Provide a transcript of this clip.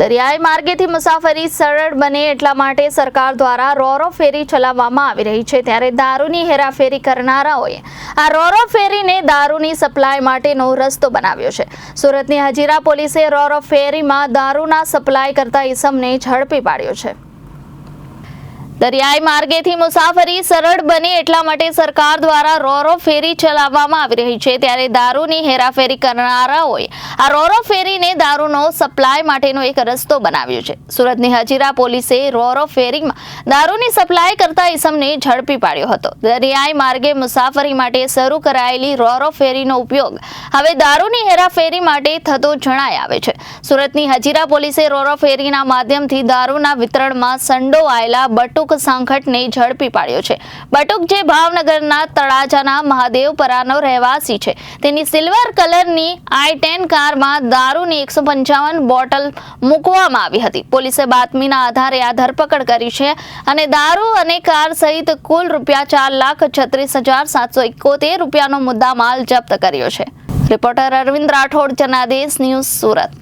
દરિયાઈ માર્ગેથી મુસાફરી સરળ બને એટલા માટે સરકાર દ્વારા રોરો ફેરી ચલાવવામાં આવી રહી છે. ત્યારે દારૂની હેરાફેરી કરનારાઓએ આ રોરો ફેરીને દારૂની સપ્લાય માટેનો રસ્તો બનાવ્યો છે. સુરતની હજીરા પોલીસે રોરો ફેરીમાં દારૂના સપ્લાય કરતા ઈસમને ઝડપી પાડ્યો છે. દરિયાઈ માર્ગેથી મુસાફરી સરળ બને એટલા માટે સરકાર દ્વારા રોરો ફેરી ચલાવવામાં આવી રહી છે. ત્યારે દારૂની હેરાફેરી કરનારાઓએ આ રોરો ફેરીને દારૂનો સપ્લાય માટેનો એક રસ્તો બનાવ્યો છે. સુરતની હજીરા પોલીસે રોરો ફેરીમાં દારૂની સપ્લાય કરતા ઈસમને ઝડપી પાડ્યો હતો. દરિયાઈ માર્ગે મુસાફરી માટે શરૂ કરાયેલી રોરો ફેરીનો ઉપયોગ હવે દારૂની હેરાફેરી માટે થતો જણાય આવે છે. સુરતની હજીરા પોલીસે રોરો ફેરીના માધ્યમથી દારૂના વિતરણમાં સંડોવાયેલા બટુક સાંખટને ઝડપી પાડ્યો છે. બટુક જે ભાવનગરના તળાજાના મહાદેવપરાનો રહેવાસી છે. તેની સિલ્વર કલરની આઈ ટેન કારમાં દારૂની એકસો પંચાવન બોટલ મૂકવામાં આવી હતી. પોલીસે બાતમીના આધારે આ ધરપકડ કરી છે અને દારૂ અને કાર સહિત કુલ રૂપિયા ચાર લાખ છત્રીસ હજાર સાતસો એકોતેર રૂપિયાનો મુદ્દામાલ જપ્ત કર્યો છે. Reporter Arvind Rathod, Janadesh news Surat.